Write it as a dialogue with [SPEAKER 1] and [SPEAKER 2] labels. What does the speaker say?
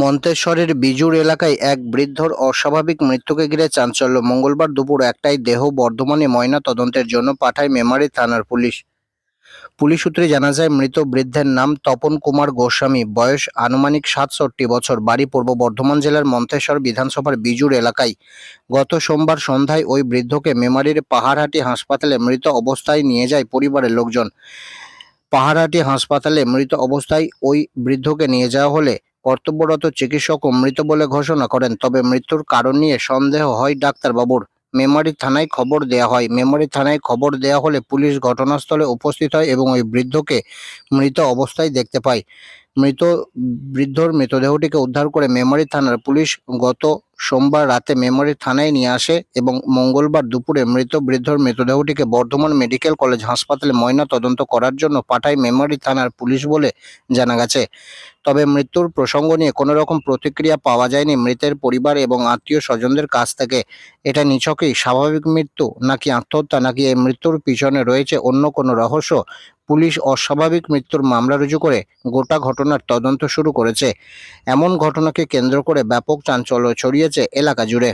[SPEAKER 1] মন্তেশ্বরের বিজুর এলাকায় এক বৃদ্ধর অস্বাভাবিক মৃত্যুকে ঘিরে চাঞ্চল্য। মঙ্গলবার দুপুর একটায় দেহ বর্ধমানে ময়না তদন্তের জন্য পাঠায় মেমারি থানার পুলিশ। পুলিশ সূত্রে জানা যায়, মৃত বৃদ্ধের নাম তপন কুমার গোস্বামী। বয়স আনুমানিক সাতষট্টি বছর। বাড়ি পূর্ব বর্ধমান জেলার মন্তেশ্বর বিধানসভার বিজুর এলাকায়। গত সোমবার সন্ধ্যায় ওই বৃদ্ধকে মেমারির পাহাড়হাটি হাসপাতালে মৃত অবস্থায় নিয়ে যায় পরিবারের লোকজন। পাহাড়হাটি হাসপাতালে মৃত অবস্থায় ওই বৃদ্ধকে নিয়ে যাওয়া হলে কর্তব্যরত চিকিৎসকও মৃত বলে ঘোষণা করেন, তবে মৃত্যুর কারণ নিয়ে সন্দেহ হয় ডাক্তারবাবুর। মেমারি থানায় খবর দেয়া হয়। মেমারি থানায় খবর দেয়া হলে পুলিশ ঘটনাস্থলে উপস্থিত হয় এবং ওই বৃদ্ধকে মৃত অবস্থায় দেখতে পায়। মৃত বৃদ্ধর মৃতদেহটিকে উদ্ধার করে মেমারি থানার পুলিশ গত সোমবার রাতে মেমারি থানায় নিয়ে আসে এবং মঙ্গলবার দুপুরে মৃত বৃদ্ধর মৃতদেহটিকে বর্ধমান মেডিকেল কলেজ হাসপাতালে ময়না তদন্ত করার জন্য পাঠায় মেমারি থানার পুলিশ বলে জানা গেছে। তবে মৃত্যুর প্রসঙ্গ নিয়ে কোনো রকম প্রতিক্রিয়া পাওয়া যায়নি মৃতের পরিবার এবং আত্মীয় স্বজনদের কাছ থেকে। এটা নিছকই স্বাভাবিক মৃত্যু, নাকি আত্মহত্যা, নাকি এই মৃত্যুর পিছনে রয়েছে অন্য কোনো রহস্য? পুলিশ অস্বাভাবিক মৃত্যুর মামলা রুজু করে গোটা ঘটনার তদন্ত শুরু করেছে। এমন ঘটনাকে কেন্দ্র করে ব্যাপক চাঞ্চল্য ছড়িয়েছে এলাকা জুড়ে।